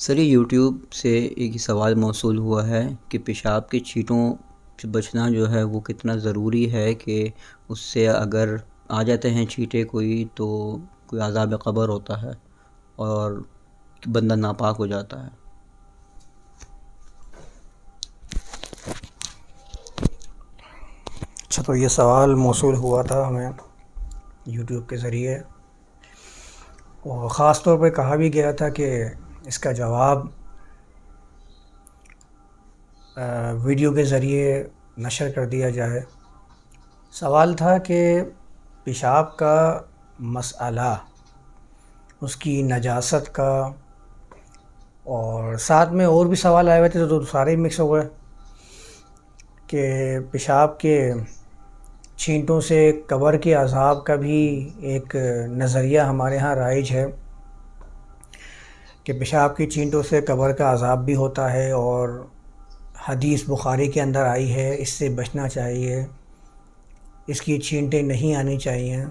سر، یہ یوٹیوب سے ایک سوال موصول ہوا ہے کہ پیشاب کے چھینٹوں سے بچنا جو ہے وہ کتنا ضروری ہے کہ اس سے اگر آ جاتے ہیں چھینٹے کوئی تو کوئی عذاب قبر ہوتا ہے اور بندہ ناپاک ہو جاتا ہے۔ اچھا تو یہ سوال موصول ہوا تھا ہمیں یوٹیوب کے ذریعے۔ اور خاص طور پہ کہا بھی گیا تھا کہ اس کا جواب ویڈیو کے ذریعے نشر کر دیا جائے۔ سوال تھا کہ پیشاب کا مسئلہ، اس کی نجاست کا، اور ساتھ میں اور بھی سوال آئے ہوئے تھے تو سارے مکس ہو گئے کہ پیشاب کے چھینٹوں سے قبر کے عذاب کا بھی ایک نظریہ ہمارے ہاں رائج ہے۔ کہ پیشاب کی چھینٹوں سے قبر کا عذاب بھی ہوتا ہے اور حدیث بخاری کے اندر آئی ہے، اس سے بچنا چاہیے۔ اس کی چھینٹیں نہیں آنی چاہیے۔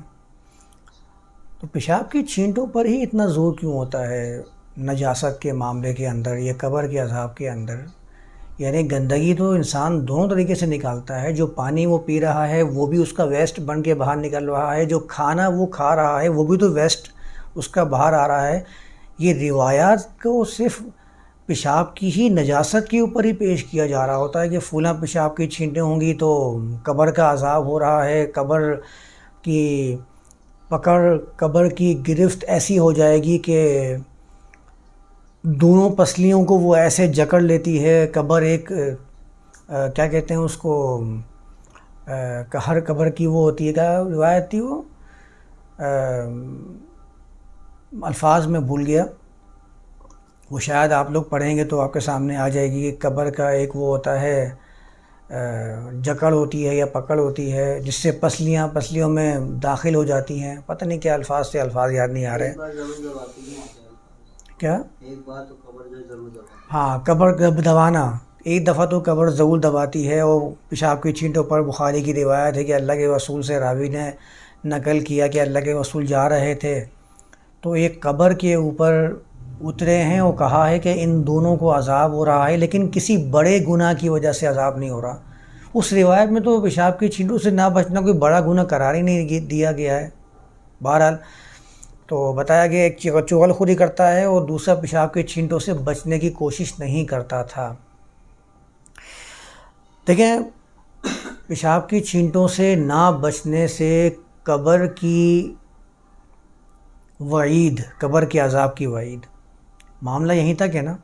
تو پیشاب کی چھینٹوں پر ہی اتنا زور کیوں ہوتا ہے؟ نجاست کے معاملے کے اندر یا قبر کے عذاب کے اندر؟ یعنی گندگی تو انسان دونوں طریقے سے نکالتا ہے، جو پانی وہ پی رہا ہے وہ بھی اس کا ویسٹ بن کے باہر نکل رہا ہے، جو کھانا وہ کھا رہا ہے وہ بھی تو ویسٹ اس کا باہر آ رہا ہے۔ یہ روایات کو صرف پیشاب کی ہی نجاست کے اوپر ہی پیش کیا جا رہا ہوتا ہے کہ فلاں پیشاب کی چھینٹیں ہوں گی تو قبر کا عذاب ہو رہا ہے، قبر کی پکڑ، قبر کی گرفت ایسی ہو جائے گی کہ دونوں پسلیوں کو وہ ایسے جکڑ لیتی ہے، قبر ایک، کیا کہتے ہیں اس کو، ہر قبر کی وہ ہوتی ہے، کیا روایت تھی وہ؟ الفاظ میں بھول گیا۔ وہ شاید آپ لوگ پڑھیں گے تو آپ کے سامنے آ جائے گی قبر کا ایک وہ ہوتا ہے جکڑ ہوتی ہے یا پکڑ ہوتی ہے جس سے پسلیاں پسلیوں میں داخل ہو جاتی ہیں۔ پتہ نہیں کیا الفاظ سے الفاظ یاد نہیں آ رہے۔ کیا؟ ہاں قبر دبانا۔ ایک دفعہ تو قبر ضرور دباتی ہے۔ اور پیشاب کی چھینٹوں پر بخاری کی روایت ہے کہ اللہ کے رسول سے راوی نے نقل کیا کہ اللہ کے رسول جا رہے تھے۔ تو ایک قبر کے اوپر اترے ہیں۔ اور کہا ہے کہ ان دونوں کو عذاب ہو رہا ہے، لیکن کسی بڑے گناہ کی وجہ سے عذاب نہیں ہو رہا۔ اس روایت میں تو پیشاب کی چھینٹوں سے نہ بچنا کوئی بڑا گناہ قرار ہی نہیں دیا گیا ہے۔ بہرحال تو بتایا گیا ایک چغل خوری کرتا ہے، اور دوسرا پیشاب کے چھینٹوں سے بچنے کی کوشش نہیں کرتا تھا۔ دیکھیں، پیشاب کی چھینٹوں سے نہ بچنے سے قبر کی وعید، قبر کے عذاب کی وعید۔ معاملہ یہیں تک ہے نا،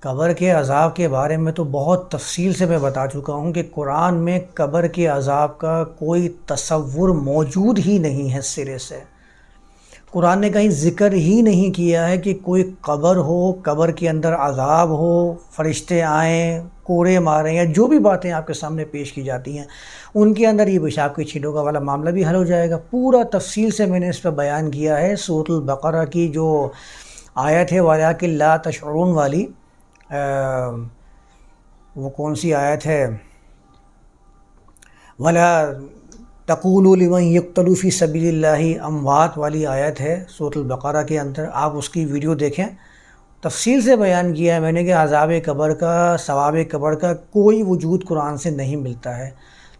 قبر کے عذاب کے بارے میں تو بہت تفصیل سے میں بتا چکا ہوں کہ قرآن میں قبر کے عذاب کا کوئی تصور موجود ہی نہیں ہے سرے سے۔ قرآن نے کہیں ذکر ہی نہیں کیا ہے کہ کوئی قبر ہو، قبر کے اندر عذاب ہو، فرشتے آئیں، کوڑے ماریں یا جو بھی باتیں آپ کے سامنے پیش کی جاتی ہیں، ان کے اندر یہ پیشاب کی چھینٹوں کا والا معاملہ بھی حل ہو جائے گا۔ پورا تفصیل سے میں نے اس پہ بیان کیا ہے سورت البقرہ کی جو آیت ہے، والا کہ لا تشعرون والی وہ کون سی آیت ہے؟ ولا تقول لمن یکتلوفی سبیل اللہ اموات والی آیت ہے صوت البقرہ کے اندر۔ آپ اس کی ویڈیو دیکھیں۔ تفصیل سے بیان کیا ہے میں نے کہ عذاب قبر کا، ثواب قبر کا کوئی وجود قرآن سے نہیں ملتا ہے۔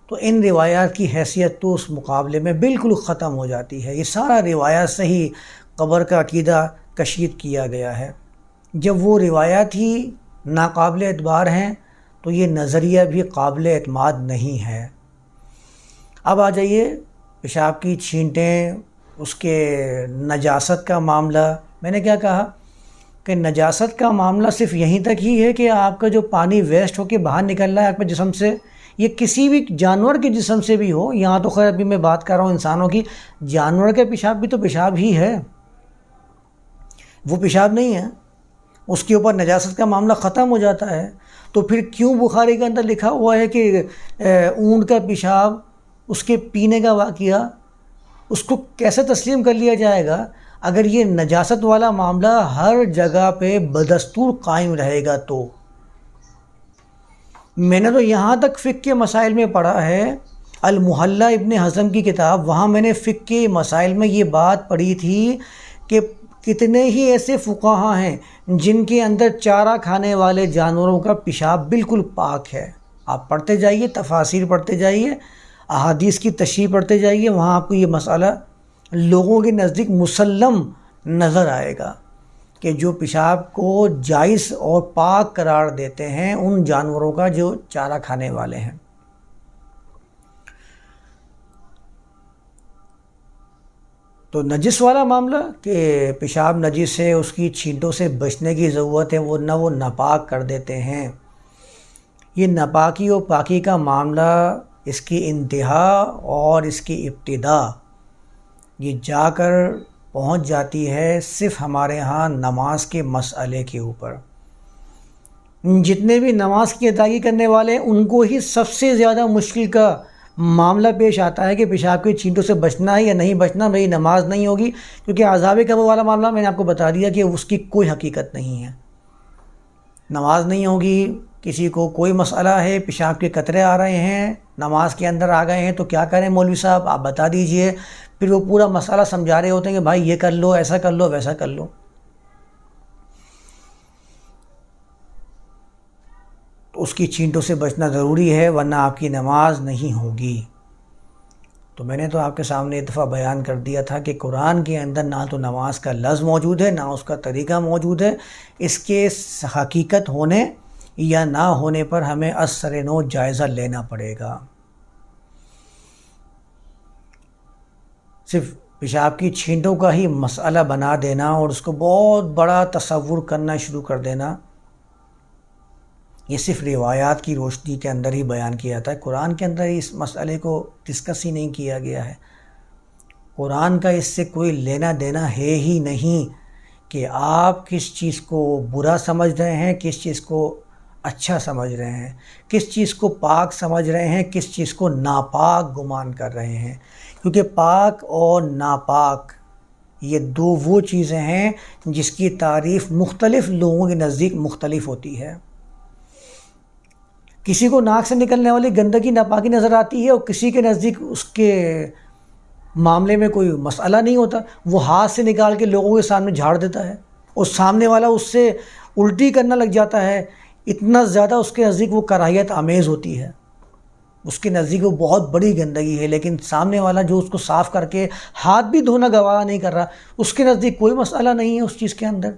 تو ان روایات کی حیثیت تو اس مقابلے میں بالکل ختم ہو جاتی ہے۔ یہ سارا روایات سے ہی قبر کا عقیدہ کشید کیا گیا ہے۔ جب وہ روایات ہی ناقابل اعتبار ہیں تو یہ نظریہ بھی قابل اعتماد نہیں ہے۔ اب آ جائیے، پیشاب کی چھینٹیں، اس کے نجاست کا معاملہ۔ میں نے کیا کہا کہ نجاست کا معاملہ صرف یہیں تک ہی ہے کہ آپ کا جو پانی ویسٹ ہو کے باہر نکل رہا ہے آپ کے جسم سے، یہ کسی بھی جانور کے جسم سے بھی ہو۔ یہاں تو خیر ابھی میں بات کر رہا ہوں انسانوں کی۔ جانور کے پیشاب بھی تو پیشاب ہی ہے۔ وہ پیشاب نہیں ہے۔ اس کے اوپر نجاست کا معاملہ ختم ہو جاتا ہے۔ تو پھر کیوں بخاری کے اندر لکھا ہوا ہے کہ اونٹ کا پیشاب اس کے پینے کا واقعہ اس کو کیسے تسلیم کر لیا جائے گا؟ اگر یہ نجاست والا معاملہ ہر جگہ پہ بدستور قائم رہے گا تو۔ میں نے تو یہاں تک فک کے مسائل میں پڑھا ہے۔ المحلہ ابن حضم کی کتاب، وہاں میں نے فک کے مسائل میں یہ بات پڑھی تھی کہ کتنے ہی ایسے فقہاں ہیں جن کے اندر چارہ کھانے والے جانوروں کا پیشاب بالکل پاک ہے۔ آپ پڑھتے جائیے، تفاصیر پڑھتے جائیے۔ احادیث کی تشریح پڑھتے جائیے، وہاں آپ کو یہ مسئلہ لوگوں کے نزدیک مسلم نظر آئے گا کہ جو پیشاب کو جائز اور پاک قرار دیتے ہیں ان جانوروں کا جو چارہ کھانے والے ہیں۔ تو نجس والا معاملہ کہ پیشاب نجس ہے، اس کی چھینٹوں سے بچنے کی ضرورت ہے، وہ نہ وہ ناپاک کر دیتے ہیں۔ یہ ناپاکی و پاکی کا معاملہ اس کی انتہا اور اس کی ابتدا۔ یہ جا کر پہنچ جاتی ہے صرف ہمارے ہاں نماز کے مسئلے کے اوپر۔ جتنے بھی نماز کی ادائیگی کرنے والے ہیں، ان کو ہی سب سے زیادہ مشکل کا معاملہ پیش آتا ہے کہ پیشاب کی چینٹوں سے بچنا ہے یا نہیں بچنا بھائی نماز نہیں ہوگی، کیونکہ عذاب قبر والا معاملہ میں نے آپ کو بتا دیا کہ اس کی کوئی حقیقت نہیں ہے۔ نماز نہیں ہوگی، کسی کو کوئی مسئلہ ہے، پیشاب کے قطرے آ رہے ہیں نماز کے اندر آ گئے ہیں تو کیا کریں مولوی صاحب؟ آپ بتا دیجیے۔ پھر وہ پورا مسئلہ سمجھا رہے ہوتے ہیں کہ بھائی یہ کر لو، ایسا کر لو، ویسا کر لو۔ تو اس کی چینٹوں سے بچنا ضروری ہے، ورنہ آپ کی نماز نہیں ہوگی۔ تو میں نے تو آپ کے سامنے دفعہ بیان کر دیا تھا کہ قرآن کے اندر نہ تو نماز کا لفظ موجود ہے، نہ اس کا طریقہ موجود ہے۔ اس کے حقیقت ہونے یا نہ ہونے پر ہمیں اثر نو جائزہ لینا پڑے گا۔ صرف پیشاب کی چھینٹوں کا ہی مسئلہ بنا دینا اور اس کو بہت بڑا تصور کرنا شروع کر دینا۔ یہ صرف روایات کی روشنی کے اندر ہی بیان کیا جاتا ہے۔ قرآن کے اندر ہی اس مسئلے کو ڈسکس ہی نہیں کیا گیا ہے۔ قرآن کا اس سے کوئی لینا دینا ہے ہی نہیں کہ آپ کس چیز کو برا سمجھ رہے ہیں، کس چیز کو اچھا سمجھ رہے ہیں، کس چیز کو پاک سمجھ رہے ہیں، کس چیز کو ناپاک گمان کر رہے ہیں۔ کیونکہ پاک اور ناپاک یہ دو وہ چیزیں ہیں جس کی تعریف مختلف لوگوں کے نزدیک مختلف ہوتی ہے۔ کسی کو ناک سے نکلنے والی گندگی، ناپاکی نظر آتی ہے اور کسی کے نزدیک اس کے معاملے میں کوئی مسئلہ نہیں ہوتا، وہ ہاتھ سے نکال کے لوگوں کے سامنے جھاڑ دیتا ہے اور سامنے والا اس سے الٹی کرنا لگ جاتا ہے اتنا زیادہ اس کے نزدیک وہ کراہیت آمیز ہوتی ہے۔ اس کے نزدیک وہ بہت بڑی گندگی ہے، لیکن سامنے والا جو اس کو صاف کر کے ہاتھ بھی دھونا گوارا نہیں کر رہا، اس کے نزدیک کوئی مسئلہ نہیں ہے اس چیز کے اندر۔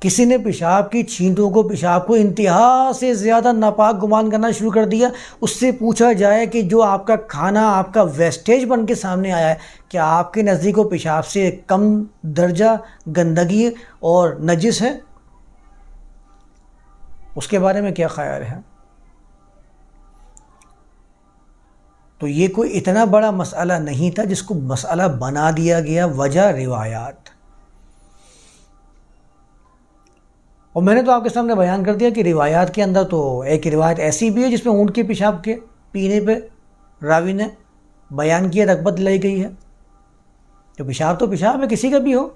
کسی نے پیشاب کی چھینٹوں کو، پیشاب کو انتہا سے زیادہ ناپاک گمان کرنا شروع کر دیا۔ اس سے پوچھا جائے کہ جو آپ کا کھانا، آپ کا ویسٹیج بن کے سامنے آیا ہے، کیا آپ کے نزدیک و پیشاب سے کم درجہ گندگی اور نجس ہے؟ اس کے بارے میں کیا خیال ہے؟ تو یہ کوئی اتنا بڑا مسئلہ نہیں تھا جس کو مسئلہ بنا دیا گیا، وجہ روایات۔ اور میں نے تو آپ کے سامنے بیان کر دیا کہ روایات کے اندر تو ایک روایت ایسی بھی ہے جس میں اونٹ کے پیشاب کے پینے پہ راوی نے بیان کیا، رغبت لائی گئی ہے۔ تو پیشاب تو پیشاب ہے، کسی کا بھی ہو۔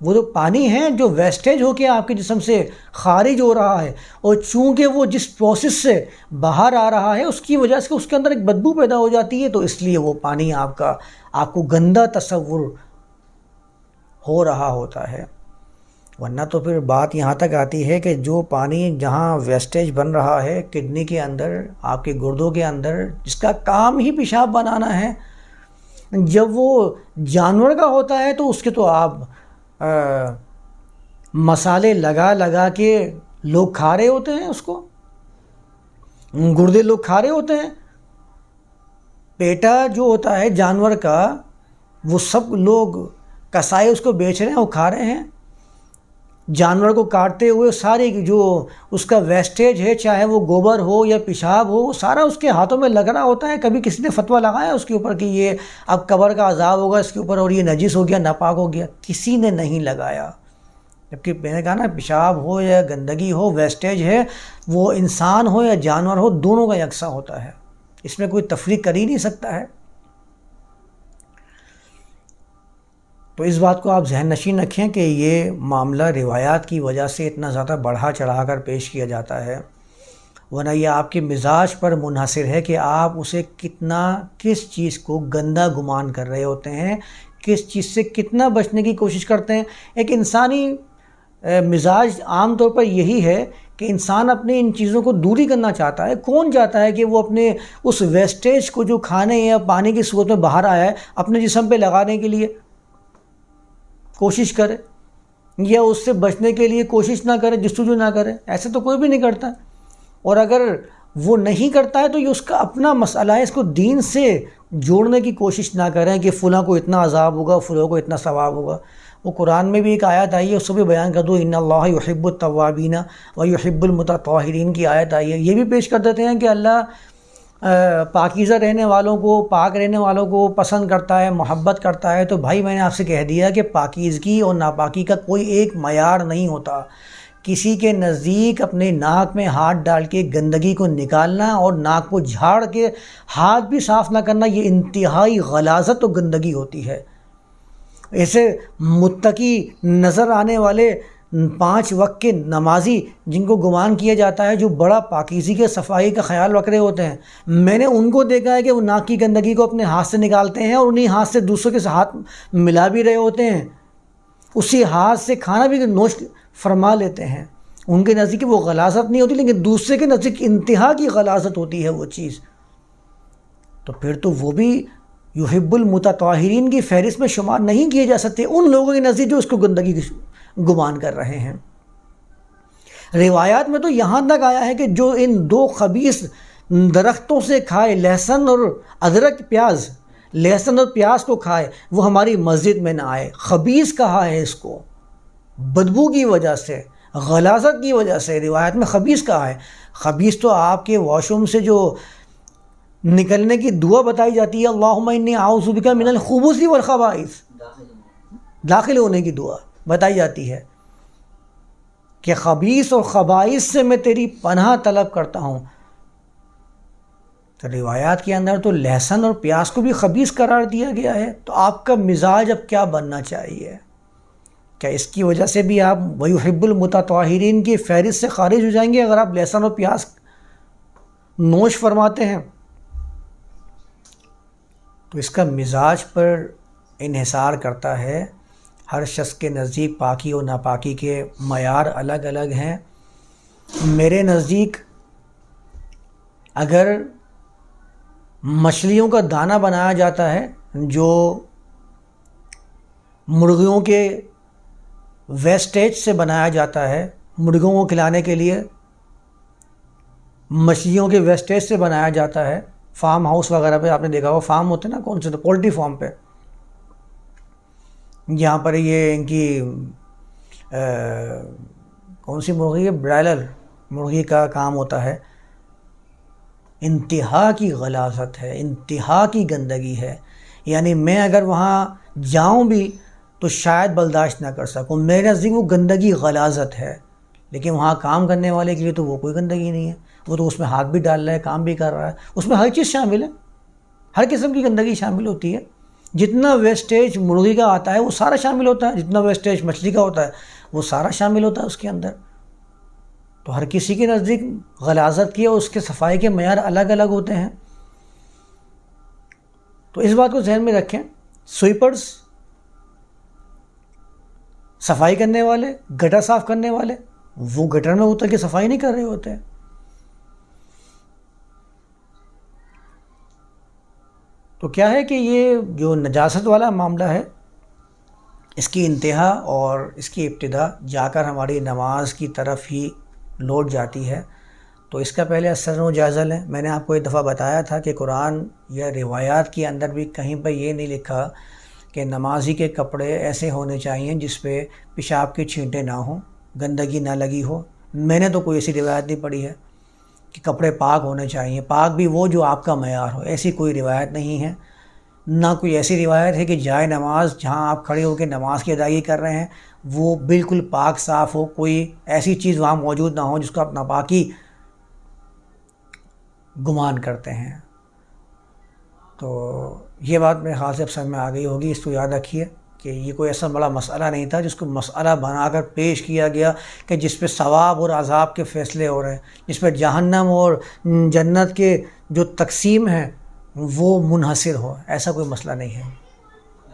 وہ جو پانی ہے جو ویسٹیج ہو کے آپ کے جسم سے خارج ہو رہا ہے اور چونکہ وہ جس پروسیس سے باہر آ رہا ہے، اس کی وجہ سے اس کے اندر ایک بدبو پیدا ہو جاتی ہے، تو اس لیے وہ پانی آپ کا، آپ کو گندا تصور ہو رہا ہوتا ہے۔ ورنہ تو پھر بات یہاں تک آتی ہے کہ جو پانی جہاں ویسٹیج بن رہا ہے کڈنی کے اندر، آپ کے گردوں کے اندر، جس کا کام ہی پیشاب بنانا ہے۔ جب وہ جانور کا ہوتا ہے تو اس کے تو آپ مسالے لگا لگا کے لوگ کھا رہے ہوتے ہیں اس کو؟ گردے لوگ کھا رہے ہوتے ہیں؟ پیٹا جو ہوتا ہے جانور کا، وہ سب لوگ کسائے اس کو بیچ رہے ہیں، وہ کھا رہے ہیں۔ جانور کو کاٹتے ہوئے سارے جو اس کا ویسٹیج ہے، چاہے وہ گوبر ہو یا پیشاب ہو، وہ سارا اس کے ہاتھوں میں لگ رہا ہوتا ہے۔ کبھی کسی نے فتویٰ لگایا اس کے اوپر کہ یہ اب قبر کا عذاب ہوگا، اس کے اوپر اور یہ نجس ہو گیا، ناپاک ہو گیا؟ کسی نے نہیں لگایا۔ جبکہ میں نے کہا نا، پیشاب ہو یا گندگی ہو ویسٹیج ہے، وہ انسان ہو یا جانور ہو، دونوں کا یکساں ہوتا ہے۔ اس میں کوئی تفریق کر ہی نہیں سکتا ہے۔ تو اس بات کو آپ ذہن نشین رکھیں کہ یہ معاملہ روایات کی وجہ سے اتنا زیادہ بڑھا چڑھا کر پیش کیا جاتا ہے۔ ورنہ یہ آپ کے مزاج پر منحصر ہے کہ آپ اسے کتنا، کس چیز کو گندہ گمان کر رہے ہوتے ہیں، کس چیز سے کتنا بچنے کی کوشش کرتے ہیں۔ ایک انسانی مزاج عام طور پر یہی ہے کہ انسان اپنے ان چیزوں کو دوری کرنا چاہتا ہے۔ کون چاہتا ہے کہ وہ اپنے اس ویسٹیج کو جو کھانے یا پانی کی صورت میں باہر آیا ہے، اپنے جسم پہ لگانے کے لیے؟ کوشش کرے یا اس سے بچنے کے لیے کوشش نہ کرے، جستجو نہ کرے ایسے تو کوئی بھی نہیں کرتا۔ اور اگر وہ نہیں کرتا ہے تو یہ اس کا اپنا مسئلہ ہے، اس کو دین سے جوڑنے کی کوشش نہ کریں کہ فلاں کو اتنا عذاب ہوگا، فلاں کو اتنا ثواب ہوگا۔ وہ قرآن میں بھی ایک آیت آئی ہے، اس کو بھی بیان کر دو، ان اللہ یحب الطوابین و یحب المتطہرین کی آیت آئی ہے۔ یہ بھی پیش کر دیتے ہیں کہ اللہ پاکیزہ رہنے والوں کو، پاک رہنے والوں کو پسند کرتا ہے، محبت کرتا ہے، تو بھائی میں نے آپ سے کہہ دیا کہ پاکیزگی اور ناپاکی کا کوئی ایک معیار نہیں ہوتا۔ کسی کے نزدیک اپنے ناک میں ہاتھ ڈال کے گندگی کو نکالنا اور ناک کو جھاڑ کے ہاتھ بھی صاف نہ کرنا، یہ انتہائی غلازت و گندگی ہوتی ہے۔ ایسے متقی نظر آنے والے پانچ وقت کے نمازی جن کو گمان کیا جاتا ہے، جو بڑا پاکیزی کے صفائی کا خیال رکھ رہے ہوتے ہیں۔ میں نے ان کو دیکھا ہے کہ وہ ناک کی گندگی کو اپنے ہاتھ سے نکالتے ہیں اور انہیں ہاتھ سے دوسروں کے ہاتھ ملا بھی رہے ہوتے ہیں۔ اسی ہاتھ سے کھانا بھی نوش فرما لیتے ہیں۔ ان کے نزدیک وہ غلاظت نہیں ہوتی، لیکن دوسرے کے نزدیک انتہا کی غلاظت ہوتی ہے وہ چیز۔ تو پھر تو وہ بھی یحب المتطاہرین کی فہرست میں شمار نہیں کیے جا سکتے۔ ان لوگوں کے نزدیک جو اس کو گندگی گمان کر رہے ہیں۔ روایات میں تو یہاں تک آیا ہے کہ جو ان دو خبیص درختوں سے کھائے لہسن اور ادرک پیاز، لہسن اور پیاز کو کھائے، وہ ہماری مسجد میں نہ آئے۔ خبیص کہا ہے اس کو۔ بدبو کی وجہ سے، غلازت کی وجہ سے روایت میں خبیص کہا ہے۔ خبیص تو آپ کے واش روم سے جو نکلنے کی دعا بتائی جاتی ہے، اللہم انی اعوذ بکا من الخبوث والخبائث۔ داخل ہونے کی دعا۔ بتائی جاتی ہے کہ خبیص اور خبائث سے میں تیری پناہ طلب کرتا ہوں۔ تو روایات کے اندر تو لہسن اور پیاز کو بھی خبیص قرار دیا گیا ہے، تو آپ کا مزاج اب کیا بننا چاہیے؟ کیا اس کی وجہ سے بھی آپ ویحب المتطاہرین کی فہرست سے خارج ہو جائیں گے اگر آپ لہسن اور پیاز نوش فرماتے ہیں؟ تو اس کا مزاج پر انحصار کرتا ہے ہر شخص کے نزدیک پاکی و ناپاکی کے معیار الگ الگ ہیں۔ میرے نزدیک اگر مچھلیوں کا دانہ بنایا جاتا ہے جو مرغیوں کے ویسٹیج سے بنایا جاتا ہے، مرغوں کو کھلانے کے لیے، مچھلیوں کے ویسٹیج سے بنایا جاتا ہے، فارم ہاؤس وغیرہ پہ آپ نے دیکھا ہوا فارم ہوتے ہیں نا، کون سے، پولٹری فارم پہ۔ یہاں پر یہ ان کی کون سی مرغی ہے؟ برائلر مرغی کا کام ہوتا ہے۔ انتہا کی غلاظت ہے، انتہا کی گندگی ہے۔ یعنی میں اگر وہاں جاؤں بھی تو شاید برداشت نہ کر سکوں۔ میرے نزدیک وہ گندگی غلاظت ہے، لیکن وہاں کام کرنے والے کے لیے تو وہ کوئی گندگی نہیں ہے۔ وہ تو اس میں ہاتھ بھی ڈال رہا ہے، کام بھی کر رہا ہے۔ اس میں ہر چیز شامل ہے۔ ہر قسم کی گندگی شامل ہوتی ہے۔ جتنا ویسٹیج مرغی کا آتا ہے وہ سارا شامل ہوتا ہے، جتنا ویسٹیج مچھلی کا ہوتا ہے وہ سارا شامل ہوتا ہے اس کے اندر۔ تو ہر کسی کے نزدیک غلازت کی اور اس کے صفائی کے معیار الگ الگ ہوتے ہیں۔ تو اس بات کو ذہن میں رکھیں سویپرز صفائی کرنے والے، گٹر صاف کرنے والے، وہ گٹر میں اتر کے صفائی نہیں کر رہے ہوتے۔ تو کیا ہے کہ یہ جو نجاست والا معاملہ ہے، اس کی انتہا اور اس کی ابتدا جا کر ہماری نماز کی طرف ہی لوٹ جاتی ہے۔ تو اس کا پہلے اثر و جائزہ لیں میں نے آپ کو ایک دفعہ بتایا تھا کہ قرآن یا روایات کے اندر بھی کہیں پہ یہ نہیں لکھا کہ نمازی کے کپڑے ایسے ہونے چاہئیں جس پہ پیشاب کے چھینٹے نہ ہوں، گندگی نہ لگی ہو۔ میں نے تو کوئی ایسی روایت نہیں پڑھی ہے۔ کہ کپڑے پاک ہونے چاہیے۔ پاک بھی وہ جو آپ کا معیار ہو، ایسی کوئی روایت نہیں ہے۔ نہ کوئی ایسی روایت ہے کہ جائے نماز، جہاں آپ کھڑے ہو کے نماز کی ادائیگی کر رہے ہیں، وہ بالکل پاک صاف ہو۔ کوئی ایسی چیز وہاں موجود نہ ہو جس کو آپ ناپاکی گمان کرتے ہیں۔ تو یہ بات میرے خیال سے اب سمجھ میں آ گئی ہوگی، اس کو یاد رکھیے۔ کہ یہ کوئی ایسا بڑا مسئلہ نہیں تھا جس کو مسئلہ بنا کر پیش کیا گیا کہ جس پہ ثواب اور عذاب کے فیصلے ہو رہے ہیں، جس پہ جہنم اور جنت کے جو تقسیم ہیں وہ منحصر ہو، ایسا کوئی مسئلہ نہیں ہے۔